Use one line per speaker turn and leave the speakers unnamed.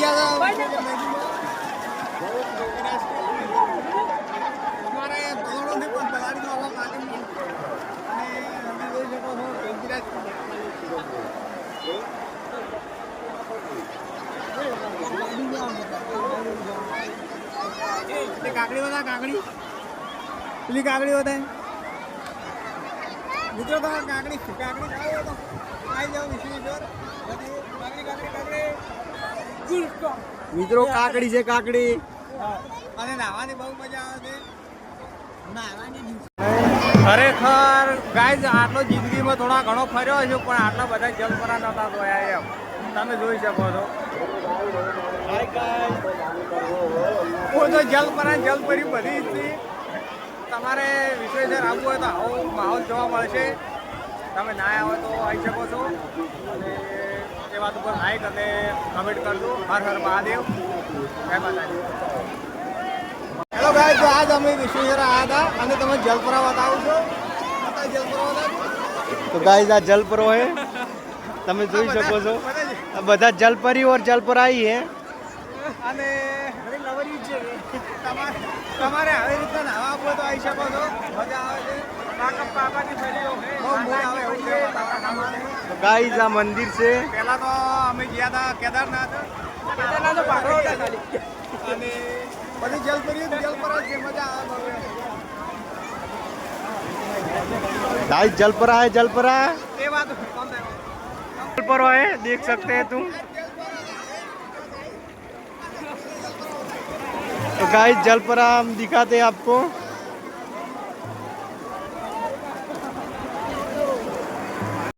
ગયા અમારે ધોરણોથી પણ પલાળીનો આવા પાટણ અને તમે જોઈ શકો છો પંચરાજ કાકડી બધા કાકડી. પેલી કાકડી બતાય મિત્રો કાકડી કાકડી આવી જાઓ વિશ્વેશ્વર બધી કાકડી કાકડી કાકડી મિત્રો કાકડી છે કાકડી. અને નાવાની બહુ મજા આવે છે. ખરેખર ગાઈઝ આટલો જિંદગીમાં થોડા ઘણો ફર્યો છે પણ આટલા બધા જલપરા નતા જોયા એમ. તમે જોઈ શકો છો. હું તો જલપરા જલપરી બધી તમારે વિશ્વેશ્વર આવવું હોય તો આવો માહોલ જોવા મળશે. તમે ના આવો તો આવી શકો છો. અને વાત ઉપર લાઈક અને કમેન્ટ કરજો. હર હર મહાદેવ. જય માતાજી. હેલો ગાય તો આજ અમે વિશ્વેશ્વર આવ્યા હતા અને તમે જલપરા બતાવો છો?
તો ગાઈઝ આ જલપરો હે. તમે જોઈ શકો છો. બધા જલપરી ઓર જલપરાઈ હે.
અને તમારે તમારે આવી રીતના નાવા આપવું તો આવી શકો છો. મજા આવે છે બહુ મજા આવે એવું છે
તો ગાઈઝ આ મંદિર છે
પહેલા તો અમે ગયા હતા કેદારનાથ કેદારનાથ પાકડો હતા ખાલી અને બધી જલપરી જલપરા છે મજા આવે બહુ એમ.
गाइस जलपरा है जलपरा
એ વાત કોણ થાય?
जलपरो है देख सकते हैं तुम तो गाइस जलपरा हम दिखाते हैं आपको